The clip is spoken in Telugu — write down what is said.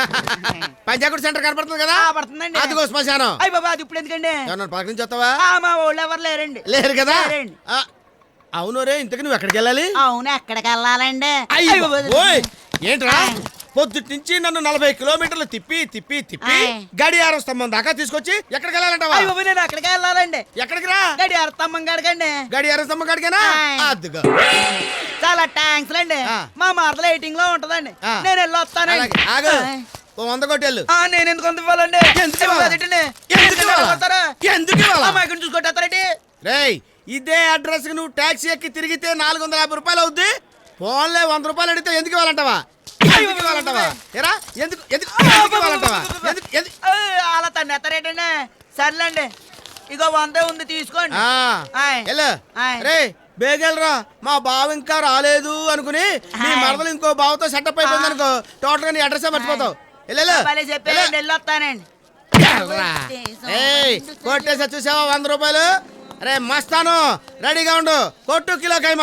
పంచాకుడి సెంటర్ కనపడుతుంది కదా? పడుతుందండి. అదిగో శ్మశానం. అయ్యి బాబా అది ఇప్పుడు ఎందుకండి పక్క నుంచి వస్తావా? ఆ, మా ఊళ్ళో ఎవరు లేరండి. లేరు కదా? అవును రే ఇంతకు నువ్వు ఎక్కడికి వెళ్ళాలి? అవును ఎక్కడికి వెళ్ళాలండి? ఏంట్రా. పొద్దుటి నుంచి నన్ను నలభై కిలోమీటర్లు తిప్పి తిప్పి తిప్పి. గడియారం స్తంభం దాకా తీసుకొచ్చి ఎక్కడికి వెళ్ళాలంటావా? బాబోయ్, నేను అక్కడికి వెళ్ళాలండి. ఎక్కడికి రా? గడి అర్థమ్మ గడకండి గడియారం స్తంభం కాడికేనా? ఆయ్. అద్దుగా. చాలా థ్యాంక్స్ అండి. మా మరదలు ఎయిటింగ్లో ఉంటదండి. నేను వెళ్ళి వస్తానండి. అలాగే. ఆగు. ఓ వంద కొట్టేళ్ళు. ఆ, నేను ఎందుకు అంత ఇవ్వాలండి? ఎందుకు ఇవ్వాలా? చూసుకొట్టేస్తారండి రేయ్ ఇదే అడ్రస్కి నువ్వు ట్యాక్సీ ఎక్కి తిరిగితే నాలుగు వందల యాభై రూపాయలు అవుద్ది. ఫోన్లే వంద రూపాయలు అడిగితే ఎందుకు ఇవ్వాలంటావా? ఎందుకు ఎందుకు అలా సర్లేండి. ఇగో వందే ఉంది తీసుకోండి. రే బేగెళ్ళరా మా బావ ఇంకా రాలేదు అనుకుని ఆయ్. మరదలు ఇంకో బావతో సెటప్ అయిపోయింది అనుకో టోటల్గా నీ అడ్రస్ మర్చిపోతావు. వెళ్ళు, వెళ్ళు. భలే చెప్పారండి వెళ్ళు. వెళ్ళి వస్తానండి వెళ్ళరా. ఏయ్ కొట్టేసా చూసావా? వంద రూపాయలు? రే మస్తాను. రెడీగా ఉండు. కొట్టు కిలో కైమా.